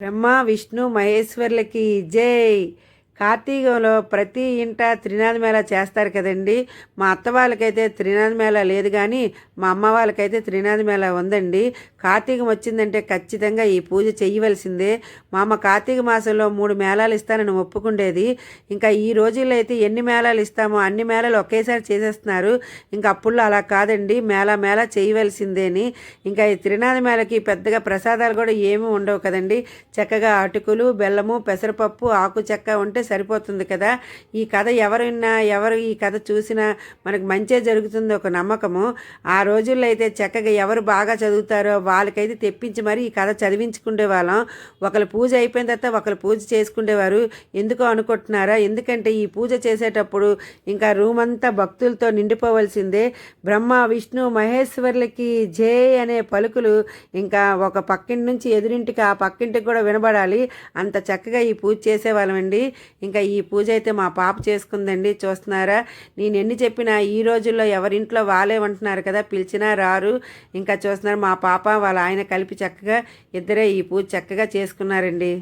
బ్రహ్మ విష్ణు మహేశ్వర్లకి జై. కార్తీకంలో ప్రతి ఇంట త్రినాథ మేళ చేస్తారు కదండి. మా అత్త వాళ్ళకైతే త్రినాథ మేళ లేదు కానీ మా అమ్మ వాళ్ళకైతే త్రినాథ మేళ ఉందండి. కార్తీకం వచ్చిందంటే ఖచ్చితంగా ఈ పూజ చేయవలసిందే మా అమ్మ కార్తీక మాసంలో మూడు మేళాలు ఇస్తానని ఒప్పుకుండేది. ఇంకా ఈ రోజుల్లో అయితే ఎన్ని మేళాలు ఇస్తామో అన్ని మేళాలు ఒకేసారి చేసేస్తున్నారు. ఇంకా అప్పుల్లో అలా కాదండి. మేళ మేళ చేయవలసిందేని ఇంకా ఈ త్రినాథ మేళకి పెద్దగా ప్రసాదాలు కూడా ఏమీ ఉండవు కదండి. చక్కగా అటుకులు బెల్లము పెసరపప్పు ఆకు చెక్క ఉంటే సరిపోతుంది కదా. ఈ కథ ఎవరున్నా ఎవరు ఈ కథ చూసినా మనకు మంచే జరుగుతుంది ఒక నమ్మకము. ఆ రోజుల్లో అయితే చక్కగా ఎవరు బాగా చదువుతారో వాళ్ళకైతే తెప్పించి మరి ఈ కథ చదివించుకునే వాళ్ళం. ఒకరు పూజ అయిపోయిన తర్వాత ఒకరు పూజ చేసుకునేవారు ఎందుకో అనుకుంటున్నారా? ఎందుకంటే ఈ పూజ చేసేటప్పుడు ఇంకా రూమ్ అంతా భక్తులతో నిండిపోవలసిందే. బ్రహ్మ విష్ణు మహేశ్వర్లకి జే అనే పలుకులు ఇంకా ఒక పక్కింటి నుంచి ఎదురింటికి ఆ పక్కింటికి కూడా వినబడాలి. అంత చక్కగా ఈ పూజ చేసేవాళ్ళమండి. ఇంకా ఈ పూజ అయితే మా పాప చేసుకుందండి. చూస్తున్నారా? నేను ఎన్ని చెప్పినా ఈ రోజుల్లో ఎవరింట్లో వాళ్ళే ఉంటున్నారు కదా? పిలిచినా రారు. ఇంకా చూస్తున్నారు మా పాప వాళ్ళ ఆయన కలిపి చక్కగా ఇద్దరే ఈ పూజ చక్కగా చేసుకున్నారండి.